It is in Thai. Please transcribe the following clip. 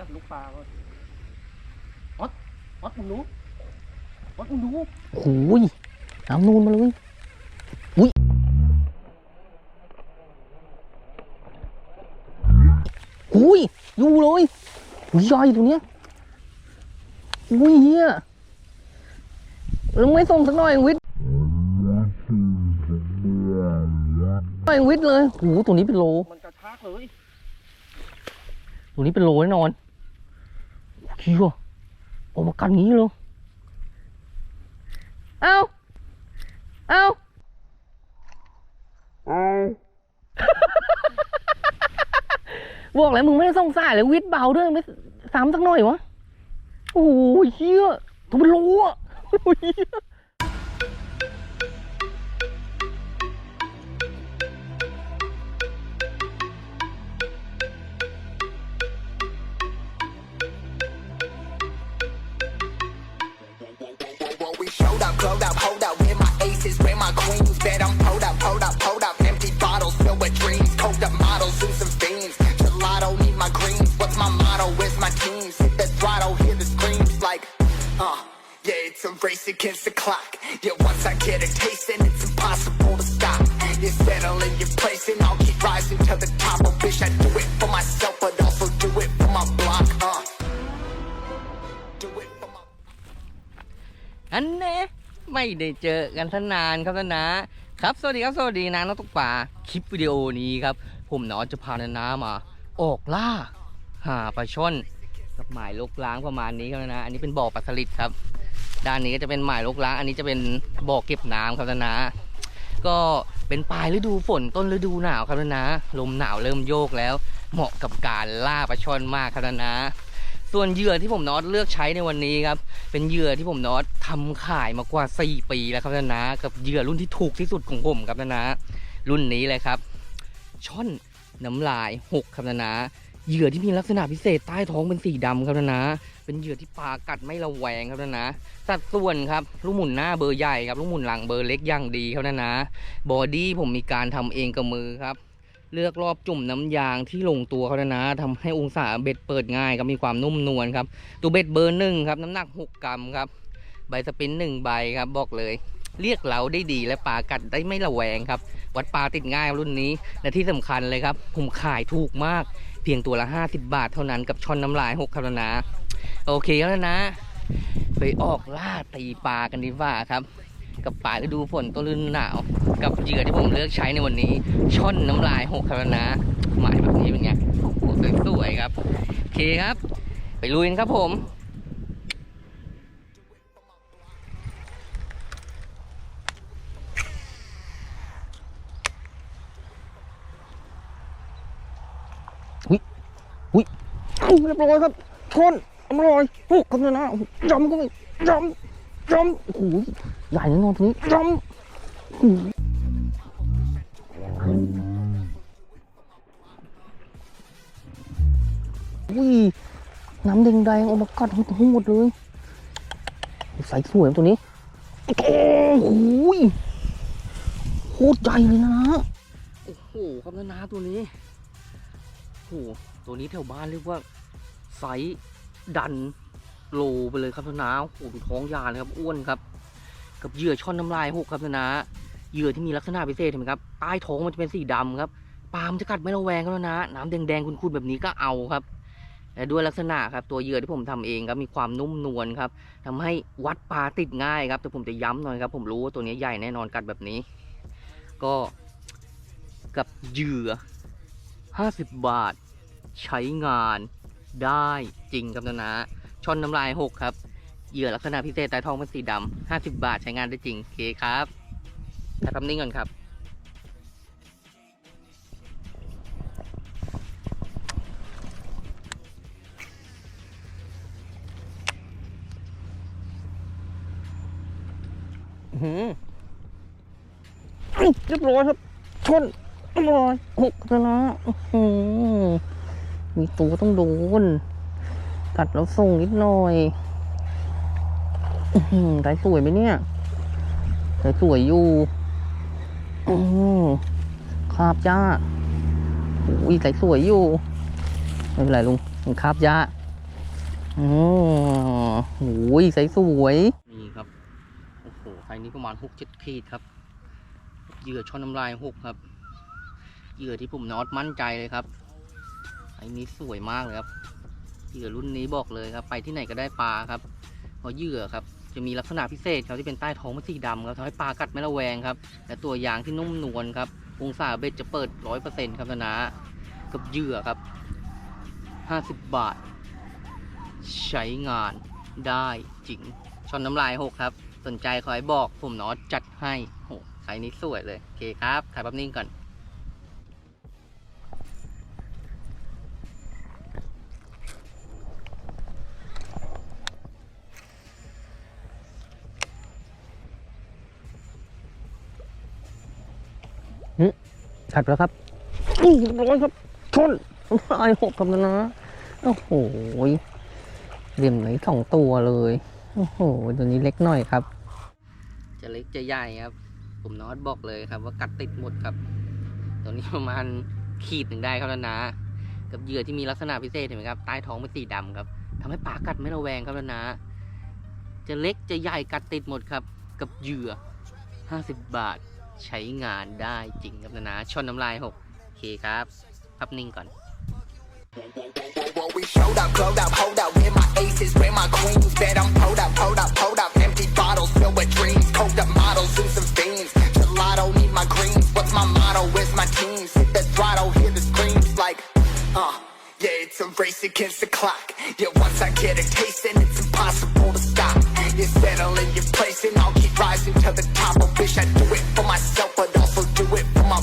จับลูกปลาก่อนออดออดมึงดูออดมึงดูโอ้ยน้ำนูนมาเลยอุ้ยอุ้ยอยู่เลยอุ้ยใหญ่ตัวเนี้ยอุ้ยเฮียแล้วไม่ส่งสักหน่อยวิทย์หน่อยวิทย์เลยโอ้โหตัวนี้เป็นโลมันกระชากเลยตัวนี้เป็นโลแน่นอน เฮียออกมากันงี้เลยเอ้าเอ้าบอกแล้วมึงไม่ได้ส่งสายเลยวิทย์เบาด้วยไม่ซ้ำสักหน่อยวะ โอ้ยเฮียตัวเป็นโลอะโอ้ย up, glowed up, hold up, where my aces, where my queens, bet. I'm pulled up, pulled up, pulled up, empty bottles filled with dreams, coked up models, and some fiends, gelato, need my greens, what's my motto, where's my teams, hit the throttle, hear the screams, like, uh, yeah, it's a race against the clock, yeah, once I get a taste, then it's impossible to stop, you settle in your place, and I'll keep rising to the top, ได้เจอกันทนานครับท่านนะครับ สวัสดีครับ สวัสดีนะน้องตุ๊กป่าคลิปวิดีโอนี้ครับ ผมน้องจะพานานามาออกล่า หาปลาช่อนกับหมายลกล้างประมาณนี้ครับนะ อันนี้เป็นบ่อปลาสลิดครับ ด้านนี้ก็จะเป็นหมายลกล้าง อันนี้จะเป็นบ่อเก็บน้ำครับท่านนะ ก็เป็นปลายฤดูฝนต้นฤดูหนาวครับท่านนะ ลมหนาวเริ่มโยกแล้ว เหมาะกับการล่าปลาช่อนมากครับท่านนะ ส่วนเหยื่อที่ผมน็อตเลือกใช้ในวันนี้ครับ เป็นเหยื่อที่ผมน็อตทำขายมากว่า 4 ปีแล้วครับท่านะ กับเหยื่อรุ่นที่ถูกที่สุดของผมครับท่านะ รุ่นนี้เลยครับ ช่อนน้ำลายหกครับท่านะเหยื่อที่มีลักษณะพิเศษใต้ท้องเป็นสีดำครับท่านะ เป็นเหยื่อที่ปลากัดไม่ระแวงครับท่านะ สัดส่วนครับลูกหมุนหน้าเบอร์ใหญ่ครับลูกหมุนหลังเบอร์เล็กอย่างดีครับท่านนะ บอดี้ผมมีการทำเองกับมือครับ เลือกรอบจุ่มน้ำยางที่ลงตัวเขานะนะทำให้องศาเบ็ดเปิดง่ายครับมีความนุ่มนวลครับ ตัวเบ็ดเบอร์หนึ่งครับ น้ำหนัก 6 กรัมครับ ใบสปินหนึ่งใบครับบอกเลย เรียกเหลาได้ดีและปลากัดได้ไม่ระแวงครับ วัดปลาติดง่ายรุ่นนี้และที่สำคัญเลยครับ ผมขายถูกมากเพียงตัวละ 50 บาทเท่านั้นกับช่อนน้ำลาย6ครับนะโอเคแล้วนะ ไปออกล่าตีปลากันดีกว่าครับ กับปลาฤดูฝนต้นฤดูหนาว กับเหยื่อที่ผมเลือกใช้ในวันนี้ ช่อนน้ำลายหกครับนะหมายแบบนี้เป็นไงโอ้สวยๆครับโอเคครับ ไปลุยกันครับผมอุ้ยอุ้ยอุ้ยเรียบร้อยครับชนอร่อยหกครับนะจำก็ไม่จำ จำโอ้โหใหญ่แน่นอนตัวนี้จำโอ้โหอุ้ยน้ำแดงๆออกมากัดหุดหมดเลยใสสวยตัวนี้โอ้โหโคตรใหญ่เลยนะโอ้โหครับนะตัวนี้โอ้โหตัวนี้แถวบ้านเรียกว่าไซดัน โลไปเลยครับทนาโอ้โหดูท้องยาเลยครับอ้วนครับ กับเหยื่อช่อนน้ำลายหกครับทนาเหยื่อที่มีลักษณะพิเศษเห็นไหมครับใต้ท้องมันจะเป็นสีดำครับปลามนจะกัดไม่ระแวงครับทนาน้ำแดงๆขุ่นๆแบบนี้ก็เอาครับแต่ด้วยลักษณะครับตัวเหยื่อที่ผมทำเองครับมีความนุ่มนวลครับทำให้วัดปลาติดง่ายครับแต่ผมจะย้ำหน่อยครับ ผมรู้ว่าตัวนี้ใหญ่แน่นอนกัดแบบนี้ ก็กับเหยื่อ 50 บาท ใช้งานได้จริงครับนะนะ ชอนน้ำลายหกครับ เหยื่อลักษณะพิเศษใต้ทองเป็นสีดำห้าสิบบาทใช้งานได้จริงโอเคครับถ่ายภาพนิ่งก่อนครับ หือเรียบร้อยครับ ชนเรียบร้อยหกแล้วนะอื้อหือมีตัวต้องโดน กัดแล้วส่งนิดหน่อยอื้อหือสายสวยไหมเนี่ยสายสวยอยู่อือคาบจ้าอุ้ยสายสวยอยู่ไม่เป็นไรลุงมันคาบยาโอ้โหใสสวยนี่ครับโอ้โหไซนี้ประมาณหกเจ็ดขีดครับเหยื่อช่อนน้ำลายหกครับเหยื่อที่ผมน็อตมั่นใจเลยครับไซส์นี้สวยมากเลยครับ เหยื่อรุ่นนี้บอกเลยครับ ไปที่ไหนก็ได้ปลาครับเพราะเหยื่อครับจะมีลักษณะพิเศษครับที่เป็นใต้ท้องมันสีดำครับทำให้ปลากัดไม่ระแวงครับและตัวยางที่นุ่มนวลครับองศาเบ็ดจะเปิดร้อยเปอร์เซ็นต์ครับนะนะกับเหยื่อครับห้าสิบบาท ใช้งานได้จริงช่อนน้ำลายหกครับ สนใจขอให้บอกผมเนาะจัดให้โหไซส์นี้สวยเลย โอเคครับ ถ่ายแป๊บนิ่งก่อน ชัดแล้วครับนี่ร้อยครับชนไอหกกับนะ โอ้โหเหลี่ยมไหนสองตัวเลย โอ้โห ตัวนี้เล็กหน่อยครับ จะเล็กจะใหญ่ครับ ผมนอตบอกเลยครับ ว่ากัดติดหมดครับ ตัวนี้ประมาณขีดหนึ่งได้ครับนะนะ กับเหยื่อที่มีลักษณะพิเศษเห็นไหมครับ ใต้ท้องเป็นสีดำครับทำให้ปลากัดไม่ระแวงครับนะนะ จะเล็กจะใหญ่กัดติดหมดครับ กับเหยื่อ50บาท ใช้งานได้จริงครับนะนะชนน้ำลายหกโอเคครับพับนิ่งก่อน Whoa, we showed up, glowed up, hold up, where my aces, where my queens, bet I'm pulled up, pulled up, pulled up, empty bottles filled with dreams, coked up models and some fiends, gelato, need my greens, what's my motto, where's my teams, hit the throttle, hear the screams like, uh, yeah, it's a race against the clock, yeah, once I get a taste, then it's impossible to tonight is settle in your place and I'll keep rising to the top. I wish I'd do it for myself, but also do it for my